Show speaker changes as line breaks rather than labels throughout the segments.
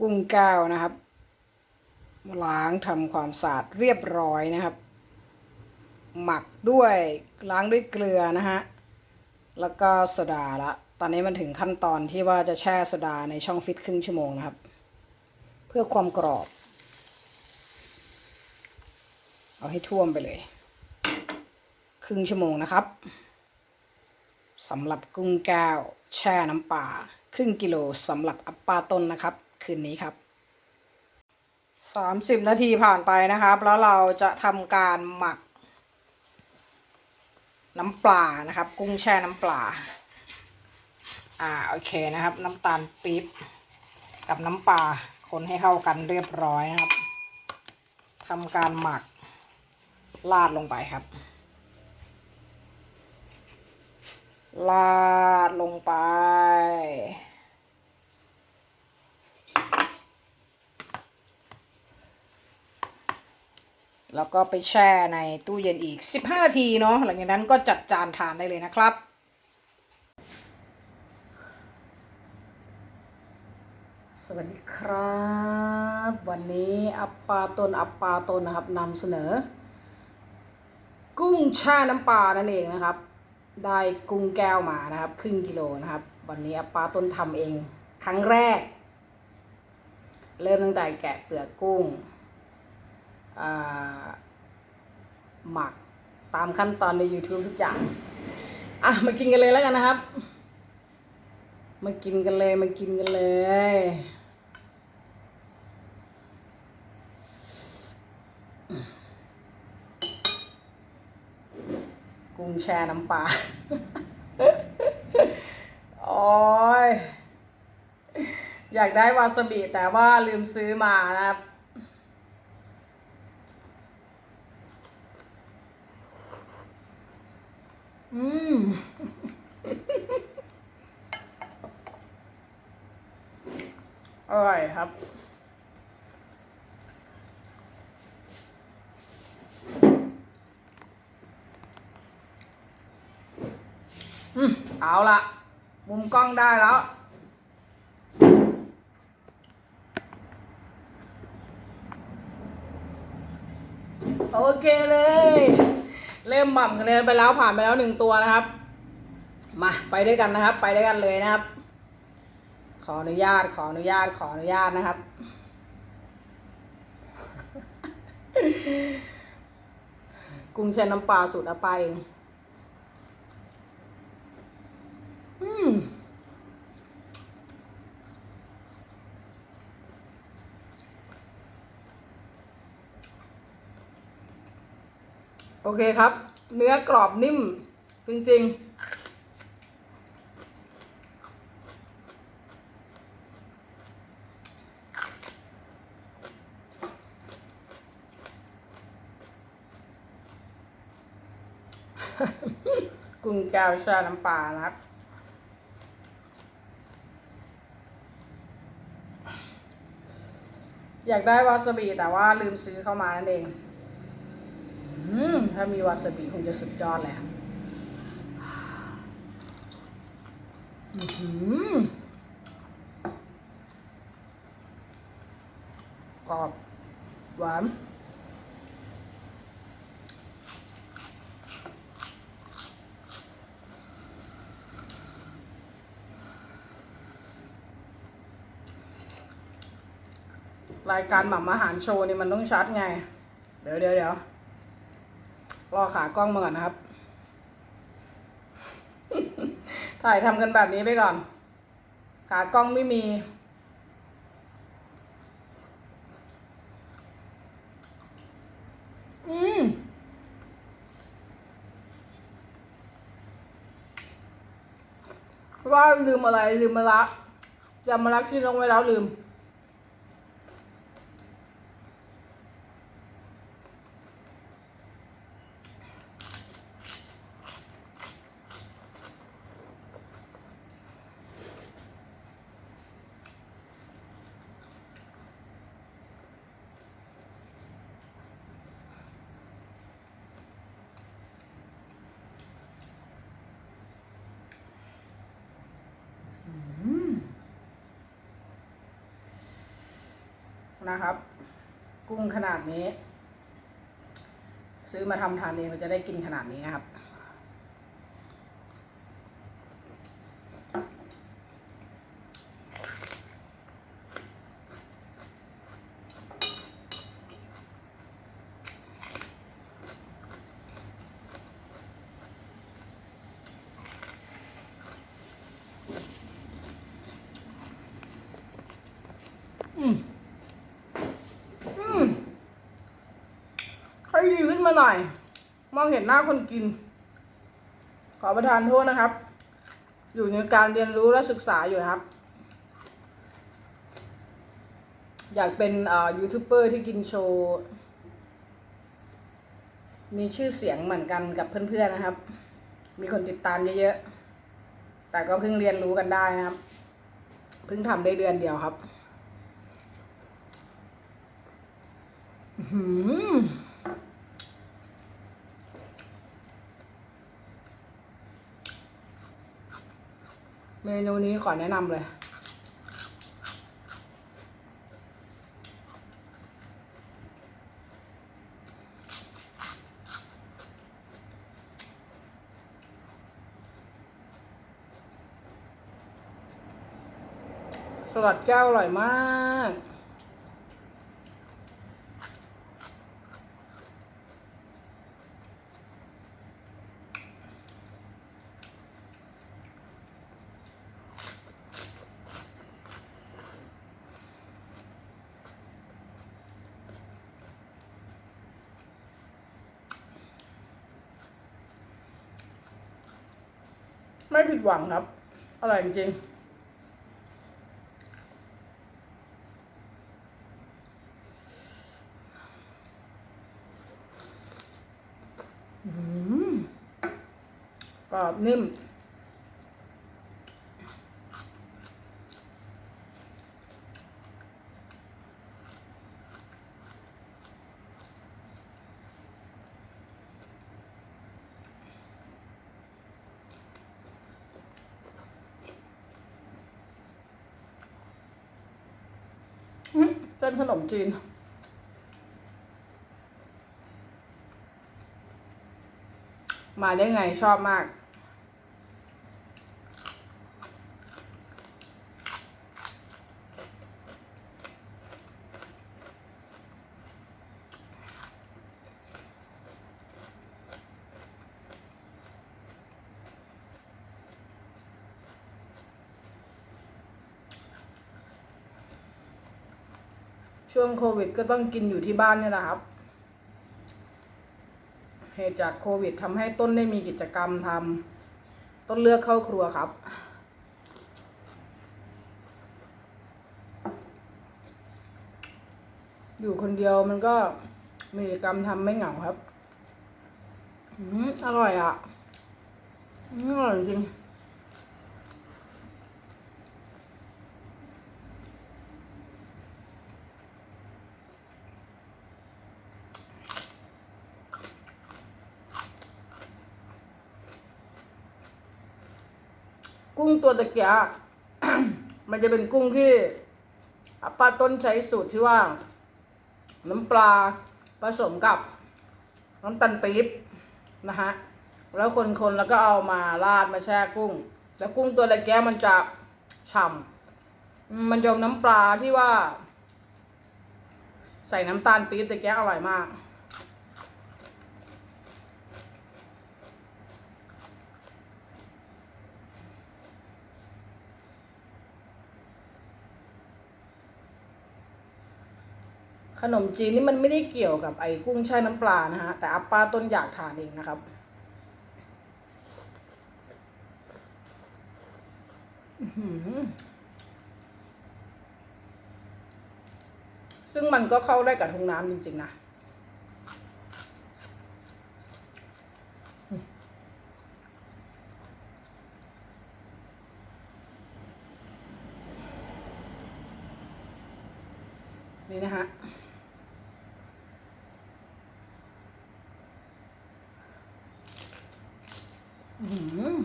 กุ้งแก้วนะครับ ล้างทำความสะอาดเรียบร้อยนะครับ หมักด้วยล้างด้วยเกลือนะฮะแล้วก็โซดาละ ตอนนี้มันถึงขั้นตอนที่ว่าจะแช่โซดาในช่องฟิตครึ่งชั่วโมงนะครับ เพื่อความกรอบ เอาให้ท่วมไปเลย ครึ่งชั่วโมงนะครับสำหรับกุ้งแก้ว แช่น้ำปลาครึ่งกิโลสำหรับอัปปาต้นนะครับ คืนนี้ครับ30นาทีผ่านไปนะครับ แล้วเราจะทำการหมัก น้ำปลานะครับ กุ้งแช่น้ำปลา อ่าโอเคนะครับ น้ำตาลปี๊บกับน้ำปลาคนให้เข้ากันเรียบร้อยนะครับทำการหมักลาดลงไปครับ ลาดลงไป แล้วก็ไปแช่ในตู้เย็นอีก 15 นาทีเนาะหลังจากนั้นก็จัดจานทานได้เลยนะครับสวัสดีครับ วันนี้อัปปาตนอัปปาตนนะครับนำเสนอ กุ้งแช่น้ำปลานั่นเองนะครับ ได้กุ้งแก้วมานะครับ ครึ่งกิโลนะครับ วันนี้อัปปาต้นทำเอง ครั้งแรก เริ่มตั้งแต่แกะเปลือกกุ้ง หมักตามขั้นตอนใน YouTube ทุกอย่าง อะ มากินกันเลยแล้วกันนะครับ มากินกันเลย มากินกันเลย กุ้งแช่น้ำปลา โอ้ย อยากได้วาซาบิแต่ว่าลืมซื้อมานะครับ อืมอร่อยครับ อืม เอาละมุมกล้องได้แล้ว โอเคเลย เริ่มหม่ำกันเลยไปแล้วผ่านไปแล้วหนึ่งตัวนะครับ มาไปด้วยกันนะครับ ไปด้วยกันเลยนะครับ ขออนุญาตขออนุญาตขออนุญาตนะครับ กุ้งแช่น้ำปลาสูตรอาปเองอืม โอเคครับ เนื้อกรอบนิ่มจริง ๆกุ้งแก้วช่น้ำปลานะครับ อยากได้วาซาบิแต่ว่าลืมซื้อเข้ามานั่นเอง ถ้ามีวาซาบิคงจะสุดยอดเลยอะอื้อหือกรอบ หวานรายการหม่ำอาหารโชว์นี่มันต้องชัดไง เดี๋ยวเดี๋ยวเดี๋ยว รอขากล้องมาก่อนนะครับ ถ่ายทำกันแบบนี้ไปก่อน ขากล้องไม่มี อืมว่าลืมอะไรลืมมะระยำมะระที่ลงไว้แล้วลืม อ นะครับ กุ้งขนาดนี้ ซื้อมาทำทานเองเราจะได้กินขนาดนี้นะครับ อืม อืม ให้ดีขึ้นมาหน่อย มองเห็นหน้าคนกิน ขอประทานโทษนะครับ อยู่ในการเรียนรู้และศึกษาอยู่นะครับ อยากเป็นยูทูบเบอร์ที่กินโชว์ มีชื่อเสียงเหมือนกันกับเพื่อนๆนะครับ มีคนติดตามเยอะๆ แต่ก็เพิ่งเรียนรู้กันได้นะครับ เพิ่งทำได้เดือนเดียวครับ หือ เมนูนี้ขอแนะนำเลยสลัดแก้วอร่อยมาก ไม่ผิดหวังครับ อร่อยจริงกรอบนิ่ม อื้อ เส้นขนมจีน มาได้ไงชอบมาก ช่วงโควิดก็ต้องกินอยู่ที่บ้านเนี่ยแหละครับ เหตุจากโควิดทำให้ต้นได้มีกิจกรรมทำต้นเลือกเข้าครัวครับ อยู่คนเดียวมันก็มีกิจกรรมทำไม่เหงาครับ อืมอร่อยอะ อร่อยจริง ตัวตะเกียมันจะเป็นกุ้งที่ป้าต้นใช้สูตรที่ว่า น้ำปลาผสมกับน้ำตาลปี๊บนะฮะแล้วคนๆแล้วก็เอามาราดมาแช่กุ้ง แล้วกุ้งตัวตะเกียมันจะฉ่ำมันจะน้ำปลาที่ว่า ใส่น้ำตาลปี๊บตะเกียอร่อยมาก ขนมจีนนี่มันไม่ได้เกี่ยวกับไอ้กุ้งแช่น้ำปลานะฮะ แต่อาป้าต้นอยากทานเองนะครับ ซึ่งมันก็เข้าได้กับทุงน้ำจริง ๆ นะนี่นะฮะ อื้อหือ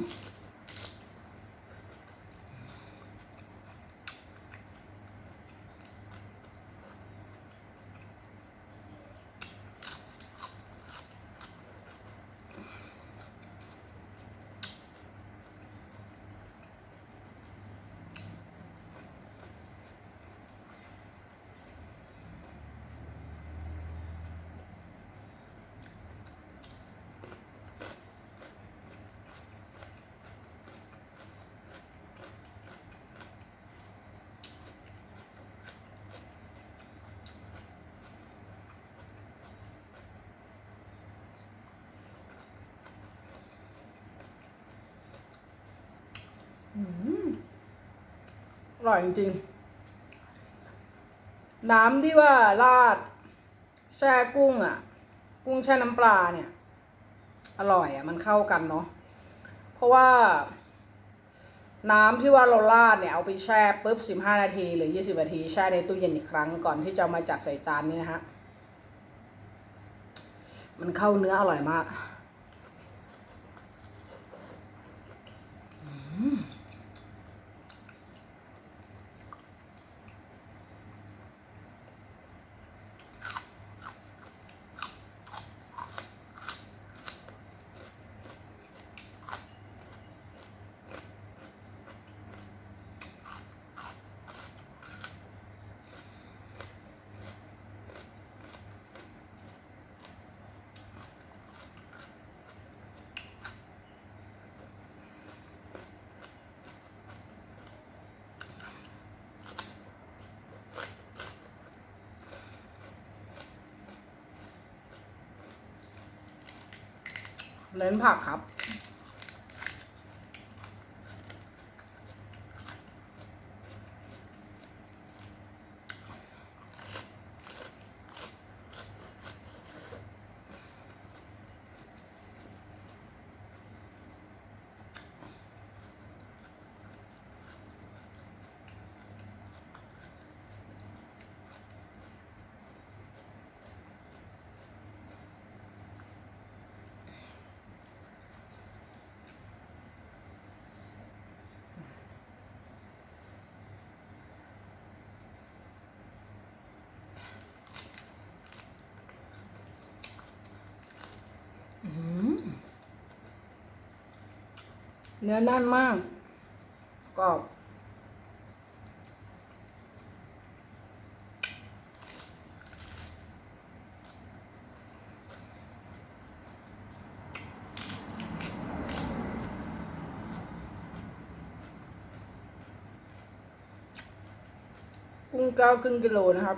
อร่อยจริงๆ น้ำที่ว่าราด แช่กุ้งอะ กุ้งแช่น้ำปลาเนี่ย อร่อยอะ มันเข้ากันเนาะ เพราะว่า น้ำที่ว่าเราราดเนี่ย เอาไปแช่ปุ๊บสิบห้านาทีหรือยี่สิบนาที แช่ในตู้เย็นอีกครั้งก่อนที่จะมาจัดใส่จานนี่นะฮะ มันเข้าเนื้ออร่อยมาก เน้นผักครับ เนื้อนั่นมากกรอบกุ้งเก้าครึ่งกิโลนะครับ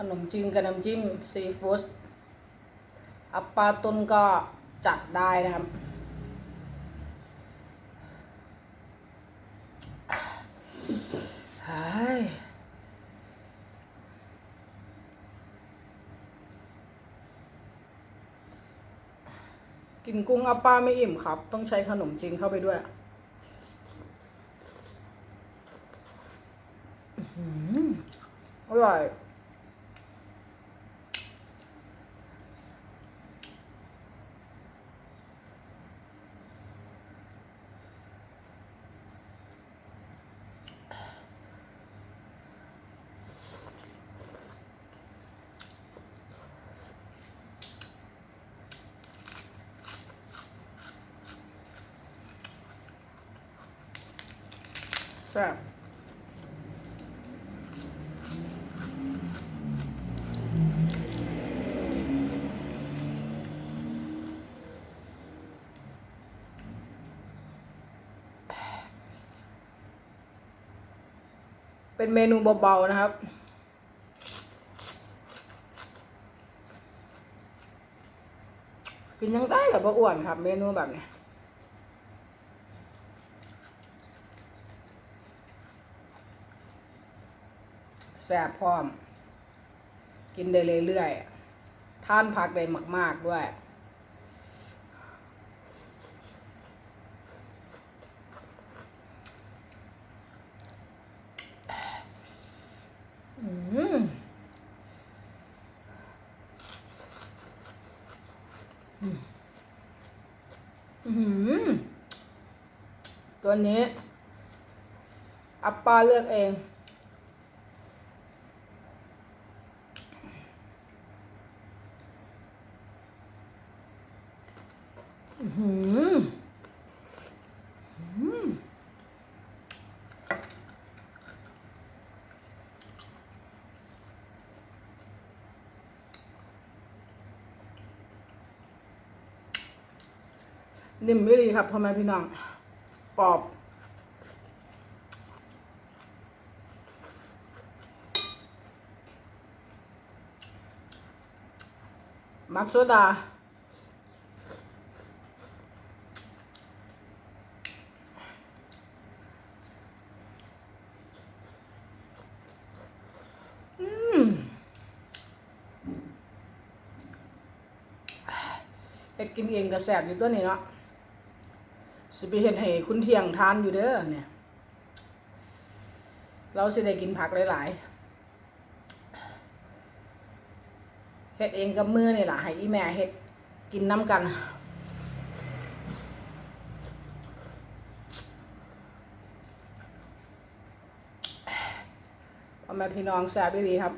ขนมจีนกับน้ำจิ้มซีฟู้ดอัปปาตุนก็จัดได้นะครับ กินกุ้งอัปปาไม่อิ่มครับ ต้องใช้ขนมจีนเข้าไปด้วยอร่อย ซ่บเป็นเมนูเบาๆนะครับ กินยังได้กับบ่อ้วนครับ เมนูแบบนี้ แซ่บพร้อม กินได้เรื่อยๆท่านพักได้มาก ๆด้วยอืมอืมอื้อหือตัวนี้อัปปาเลือกเอง หืออืมนิ่มไม่ดีครับพ่อแม่พี่น้องปอบมักโซดา อืม เฮ็ดกินเองก็แซ่บอยู่ตัวนี้เนาะสิไปเฮ็ดให้คุณเที่ยงทานอยู่เด้อเนี่ย เราสิได้กินผักหลายๆเฮ็ดเองกับมือนี่ล่ะให้อีแม่เฮ็ดกินน้ำกันพ่อแม่พี่น้องแซ่บอีหลีครับ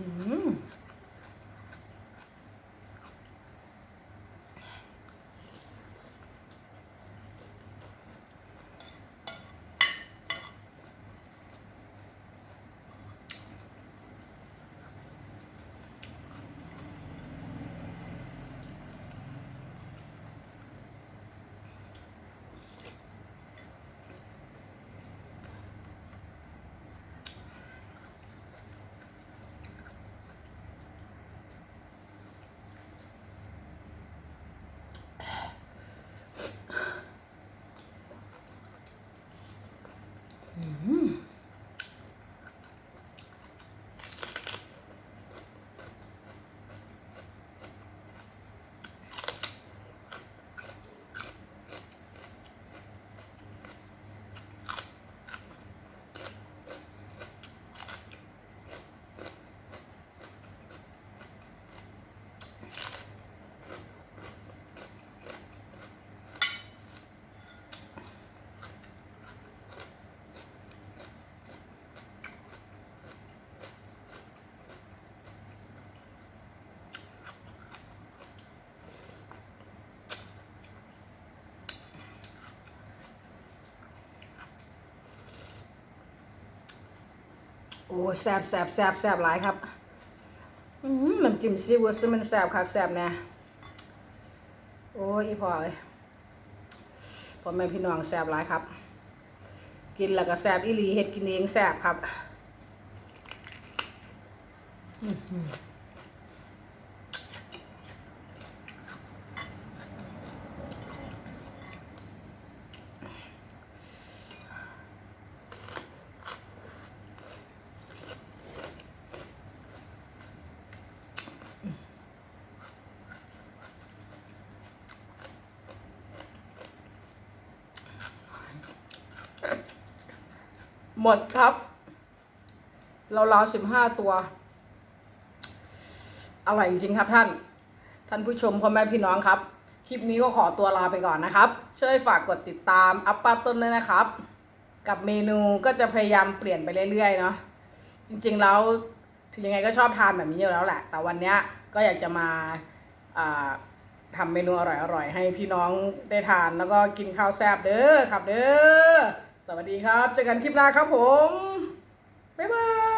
de โอ้แซบแซบแซบแซบหลายครับอืมน้ำจิ้มซีฟู้ดซึ่งมันแซบคักแซบแน่โอ้ยอีพอเลยพ่อแม่พี่น้องแซบหลายครับ กินแล้วก็แซบอีหลีเฮ็ดกินเองแซบครับ อืม หมดครับเราราวสิบห้าตัว อร่อยจริงครับท่าน ท่านผู้ชมพ่อแม่พี่น้องครับ คลิปนี้ก็ขอตัวลาไปก่อนนะครับ ช่วยฝากกดติดตามอัปปาต้นด้วยนะครับ กับเมนูก็จะพยายามเปลี่ยนไปเรื่อยๆเนาะจริงๆแล้วถึงยังไงก็ชอบทานแบบนี้อยู่แล้วแหละ แต่วันนี้ก็อยากจะมาอ่าทำเมนูอร่อยๆ ให้พี่น้องได้ทานแล้วก็กินข้าวแซ่บเด้อครับเด้อ วัสดีครับเจอกันคลิปหน้าครับผม บ๊ายบาย